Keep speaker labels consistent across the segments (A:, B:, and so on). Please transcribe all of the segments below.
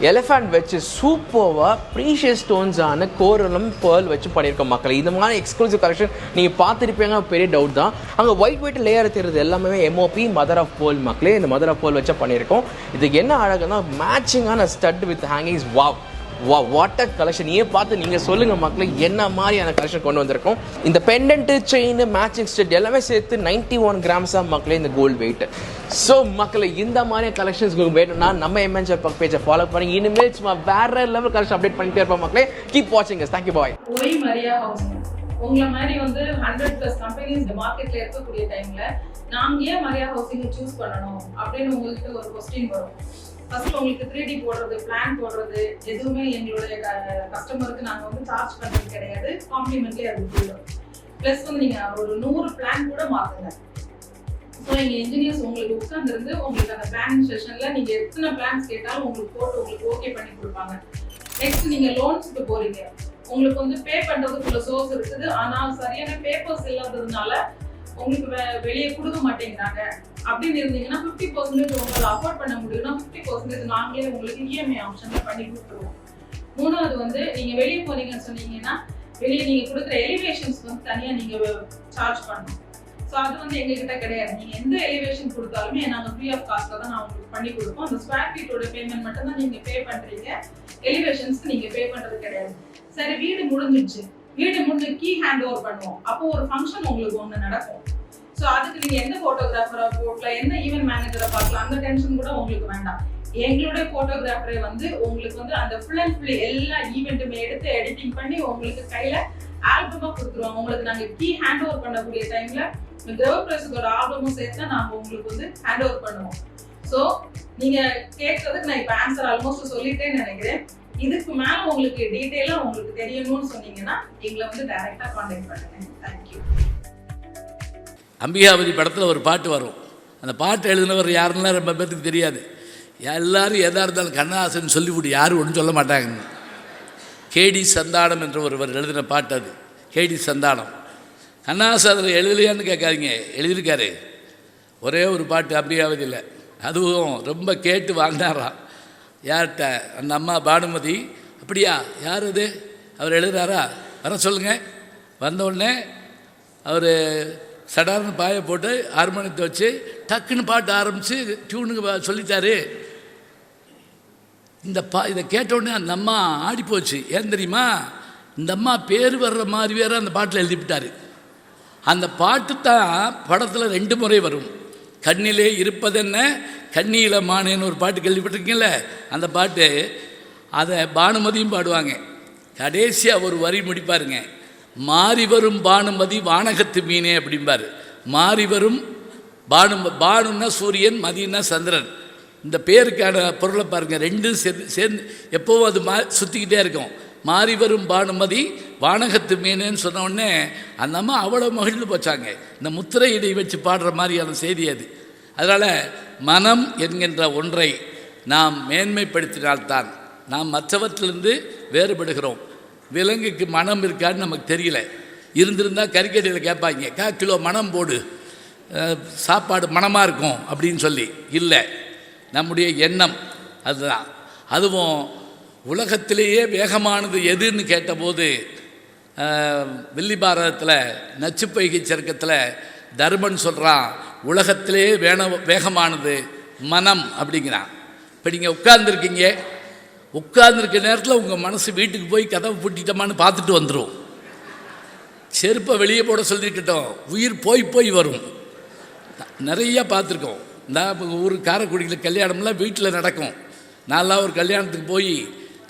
A: Elephant வச்சு சூப்பர்வாக precious ஸ்டோன்ஸான கோரலும் pearl வச்சு பண்ணியிருக்கோம் மக்கள். இந்த மாதிரி எக்ஸ்க்ளூசிவ் கலெக்ஷன் நீங்கள் பார்த்துருப்பீங்க பெரிய டவுட் தான். அங்கே ஒயிட் ஒயிட் லேயர் தெரியுது எல்லாமே எம்ஓபி மதர் ஆஃப் போல் மக்களே. இந்த மதர் ஆஃப் போல் வச்சு பண்ணியிருக்கோம். இதுக்கு என்ன அழகுனா மேட்சிங்கான stud with hangings wow wha what uh collection ஏன் பார்த்து நீங்கள் சொல்லுங்கள் மக்களே என்ன மாதிரியான கலெக்ஷன் கொண்டு வந்திருக்கோம்? இந்த பெண்டன்ட்டு செயின் மேட்சிங் ஸ்டெட் எல்லாமே சேர்த்து நைன்டி ஒன் கிராம்ஸாக மக்களே இந்த கோல்டு வெயிட் ஸோ மக்களை இந்த மாதிரி கலெக்ஷன்ஸ் வேணும்னா நம்ம எம்என்ஜர் பக் பேஜை ஃபாலோ பண்ணி இனிமேல் சும்மா வேற லெவல் கலெக்ஷன் அப்டேட் பண்ணிட்டே இருப்போம் மக்களே. கீப் வாட்சிங் thank you bye
B: Y Maria House உங்களை மாதிரி வந்து ஹண்ட்ரட் ப்ளஸ் கம்பெனிஸ் இந்த மார்க்கெட்ல இருக்கக்கூடிய டைம்ல நாங்க ஏன் மரியா ஹவுசிங் சூஸ் பண்ணணும் அப்படின்னு உங்கள்கிட்ட ஒரு கொஸ்டின் வரும். ஃபர்ஸ்ட் உங்களுக்கு த்ரீ டி போடுறது பிளான் போடுறது எதுவுமே எங்களுடைய கஸ்டமருக்கு நாங்க வந்து சார்ஜ் பண்ணுறது கிடையாது. காம்ப்ளிமெண்ட்லேயே அது போயிடும். ப்ளஸ் வந்து நீங்க ஒரு நூறு பிளான் கூட மாத்துங்க. ஸோ எங்க இன்ஜினியர்ஸ் உங்களுக்கு உட்காந்துருந்து உங்களுக்கு அந்த பிளான் செஷனில் நீங்க எத்தனை பிளான்ஸ் கேட்டாலும் உங்களுக்கு போட்டு உங்களுக்கு ஓகே பண்ணி கொடுப்பாங்க. நெக்ஸ்ட் நீங்க லோன்ஸுக்கு போறீங்க. உங்களுக்கு வந்து பே பண்றதுக்குள்ள சோர்ஸ் இருக்குது. ஆனால் சரியான பேப்பர்ஸ் இல்லாததுனால உங்களுக்கு வெ- வெளியே கொடுக்க மாட்டேங்கிறாங்க. அப்படின்னு இருந்தீங்கன்னா ஃபிஃப்டி பர்சன்டேஜ் உங்களால் அஃபோர்ட் பண்ண முடியும்னா ஃபிஃப்டி பர்சன்டேஜ் நாங்களே உங்களுக்கு இஎம்ஐ ஆப்ஷன்ல பண்ணி கொடுத்துருவோம். மூணாவது வந்து நீங்க வெளியே போனீங்கன்னு சொன்னீங்கன்னா வெளியே நீங்க கொடுக்குற எலிவேஷன்ஸ் வந்து தனியா நீங்க சார்ஜ் பண்ணணும். ஸோ அது வந்து எங்ககிட்ட கிடையாது. நீங்க எந்த எலிவேஷன் கொடுத்தாலுமே நாங்கள் ஃப்ரீ ஆஃப் காஸ்ட்ல தான் நான் உங்களுக்கு பண்ணி கொடுப்போம். அந்த ஸ்கொயர் ஃபீட்டோட பேமெண்ட் மட்டும் தான் நீங்க பே பண்றீங்க. எலிவேஷன்ஸ்க்கு நீங்க பே பண்றது கிடையாது. சரி வீடு முடிஞ்சிடுச்சு. வீடு முடிஞ்சு கீ ஹேண்ட் ஓவர் பண்ணுவோம். அப்போ ஒரு ஃபங்க்ஷன் உங்களுக்கு ஒன்று நடக்கும். ஸோ அதுக்கு நீங்க எந்த ஃபோட்டோகிராஃபரை போட்டலாம் எந்த ஈவெண்ட் மேனேஜரை பார்க்கலாம் அந்த டென்ஷன் கூட உங்களுக்கு வேண்டாம். எங்களுடைய ஃபோட்டோகிராஃபரே வந்து உங்களுக்கு வந்து அந்த ஃபுல் அண்ட் ஃபுல் எல்லா ஈவெண்ட்டுமே எடுத்து எடிட்டிங் பண்ணி உங்களுக்கு கையில் ஆல்பமாக கொடுத்துருவோம் உங்களுக்கு நாங்கள் கீ ஹேண்ட் ஓவர் பண்ணக்கூடிய டைமில் கிரகப்பிரசத்தோட ஆல்பமும் சேர்த்து தான் உங்களுக்கு வந்து ஹேண்ட் ஓவர் பண்ணுவோம். ஸோ நீங்கள் கேட்கறதுக்கு நான் இப்போ ஆன்சர் ஆல்மோஸ்ட் சொல்லிட்டேன்னு நினைக்கிறேன். இதுக்கு மேல உங்களுக்கு டீட்டெயிலா உங்களுக்கு தெரியணும்னு சொன்னீங்கன்னா எங்களை வந்து டைரக்டா காண்டாக்ட் பண்ணுங்க. தேங்க்யூ
C: அம்பிகாபதி படத்தில் ஒரு பாட்டு வரும். அந்த பாட்டு எழுதினவர் யாருன்னா ரொம்ப பேருக்கு தெரியாது. எல்லாரும் எதாக இருந்தாலும் கண்ணாசன் சொல்லிவிட்டு யாரும் ஒன்றும் சொல்ல மாட்டாங்க கேடி சந்தானம் என்ற ஒருவர் எழுதின பாட்டு அது. கேடி சந்தானம். கண்ணாசன் அதில் எழுதலையான்னு கேட்காதீங்க. எழுதியிருக்காரு. ஒரே ஒரு பாட்டு அம்பிகாவதியில் அதுவும் ரொம்ப கேட்டு வாழ்ந்தாராம். யார்கிட்ட? அந்த அம்மா பானுமதி. அப்படியா? யார் அது? அவர் எழுதுறாரா? வர சொல்லுங்கள் வந்த உடனே அவர் சடார்னு பாயை போட்டு ஹார்மோனியத்தை வச்சு டக்குன்னு பாட்டு ஆரம்பித்து டியூனுக்கு சொல்லித்தாரு இந்த பா இதை கேட்டவுடனே அந்த அம்மா ஆடி போச்சு ஏன் தெரியுமா? இந்த அம்மா பேர் வர்ற மாதிரி வேறு அந்த பாட்டில் எழுதிவிட்டார். அந்த பாட்டு தான் படத்தில் ரெண்டு முறை வரும். கண்ணிலே இருப்பதென்ன? கண்ணியில மானேன்னு ஒரு பாட்டு கேள்விப்பட்டிருக்கீங்கள அந்த பாட்டு அதை பானுமதியும் பாடுவாங்க. கடைசியாக ஒரு வரி முடிப்பாருங்க. மாறி வரும் பானுமதி வானகத்து மீனே அப்படிம்பாரு. மாறி வரும் பானு பானுன்னா சூரியன் மதியன்னா சந்திரன். இந்த பேருக்கான பொருளை பாருங்கள் ரெண்டும் சேர்ந்து சேர்ந்து எப்போவும் அது மா சுற்றிக்கிட்டே இருக்கும். மாறி வரும் பானுமதி வானகத்து மீனேன்னு சொன்ன உடனே அந்த அம்மா அவ்வளோ மகிழ்ந்து போச்சாங்க. இந்த முத்திரையிடை வச்சு பாடுற மாதிரியான செய்தி அது. அதனால் மனம் என்கின்ற ஒன்றை நாம் மேன்மைப்படுத்தினால்தான் நாம் மற்றவற்றிலிருந்து வேறுபடுகிறோம். விலங்குக்கு மனம் இருக்கான்னு நமக்கு தெரியல. இருந்திருந்தால் கறிக்கடையில் கேட்பாங்க கா கிலோ மனம் போடு. சாப்பாடு மனமாக இருக்கும் அப்படின்னு சொல்லி. இல்லை. நம்முடைய எண்ணம் அதுதான். அதுவும் உலகத்திலேயே வேகமானது எதுன்னு கேட்டபோது அஹ், வில்லி பாரதத்தில் நச்சுப்பைகை சருக்கத்தில் தர்மன் சொல்கிறான் உலகத்திலே வேண வேகமானது மனம் அப்படிங்கிறான். இப்போ நீங்கள் உட்கார்ந்துருக்கீங்க உட்கார்ந்துருக்க நேரத்தில் உங்கள் மனசு வீட்டுக்கு போய் கதவை பூட்டிட்டோமான்னு பார்த்துட்டு வந்துடும் செருப்பை வெளியே போட சொல்லியிருக்கட்டும் உயிர் போய் போய் வரும். நிறையா பார்த்துருக்கோம். நான் இப்போ ஊர் காரைக்குடியில் கல்யாணம்லாம் வீட்டில் நடக்கும். நான்லாம் ஒரு கல்யாணத்துக்கு போய்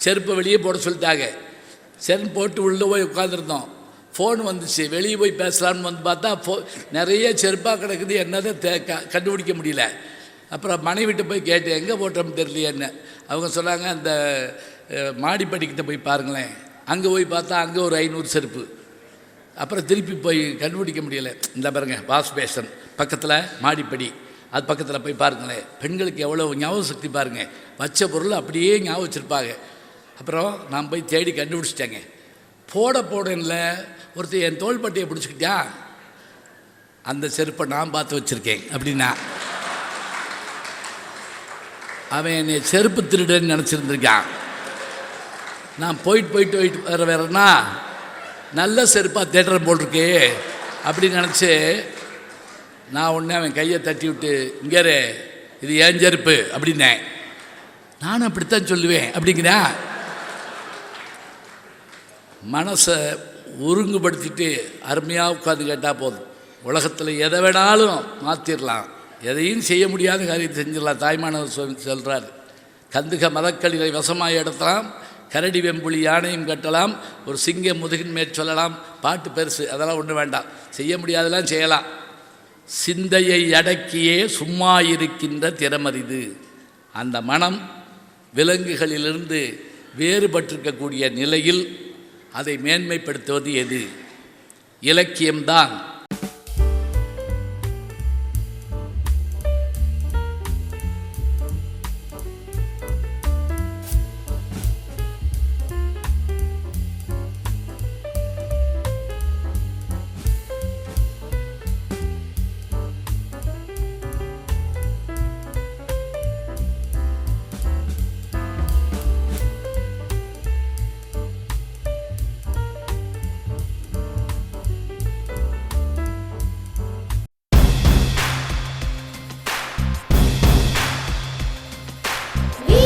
C: செருப்பை வெளியே போட சொல்லிட்டாங்க. செருப்பு போட்டு உள்ளே போய் உட்காந்துருந்தோம் ஃபோன் வந்துச்சு. வெளியே போய் பேசலான்னு வந்து பார்த்தா ஃபோ நிறைய செருப்பாக கிடக்குது. என்னதை தே க கண்டுபிடிக்க முடியல. அப்புறம் மனைவிட்டு போய் கேட்டேன் எங்கே போட்டோம்னு தெரியலையே என்ன அவங்க சொன்னாங்க அந்த மாடிப்படிக்கிட்ட போய் பாருங்களேன். அங்கே போய் பார்த்தா அங்கே ஒரு ஐநூறு செருப்பு. அப்புறம் திருப்பி போய் கண்டுபிடிக்க முடியல. இந்த பாருங்க வாஷ் பேஷன். பக்கத்தில் மாடிப்படி. அது பக்கத்தில் போய் பாருங்களேன். பெண்களுக்கு எவ்வளோ ஞாபக சக்தி பாருங்கள் வச்ச பொருள் அப்படியே ஞாபகம் வச்சுருப்பாங்க. அப்புறம் நான் போய் தேடி கண்டுபிடிச்சிட்டேங்க. போட போடல ஒருத்தர் என் தோள்பட்டையை பிடிச்சிக்கிட்டான் அந்த செருப்பை நான் பார்த்து வச்சுருக்கேன் அப்படின்னா. அவன் என்னை செருப்பு திருடன்னு நினச்சிருந்துருக்கான். நான் போயிட்டு போயிட்டு போயிட்டு வர வேறனா நல்ல செருப்பாக தேட்டர் போட்டிருக்கு அப்படின்னு நினச்சி நான் உடனே அவன் கையை தட்டி விட்டு இங்கே இது ஏன் செருப்பு அப்படின்னேன். நானும் அப்படித்தான் சொல்லுவேன் அப்படிங்கிறேன். மனசை ஒருங்குபடுத்திட்டு அருமையாக உட்காந்து கேட்டால் போதும். உலகத்தில் எதை வேணாலும் மாற்றிடலாம் எதையும் செய்ய முடியாத காரியத்தை செஞ்சிடலாம் தாய்மானவர் சொல்கிறார் கந்துக மதக்களிலை வசமாக எடுத்தலாம் கரடி வெம்புலி யானையும் கட்டலாம் ஒரு சிங்க முதுகின் மேற் சொல்லலாம் பாட்டு பெருசு அதெல்லாம் ஒன்றும் வேண்டாம். செய்ய முடியாதெல்லாம் செய்யலாம். சிந்தையை அடக்கியே சும்மா இருக்கின்ற திறமறிது. அந்த மனம் விலங்குகளிலிருந்து வேறுபட்டிருக்கக்கூடிய நிலையில் அதை மேன்மைப்படுத்துவது எது? இலக்கியம்தான்.
D: We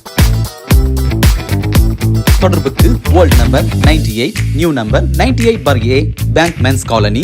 E: தொடர்புக்கு world number 98 eight new number 98 eight four A bank men's colony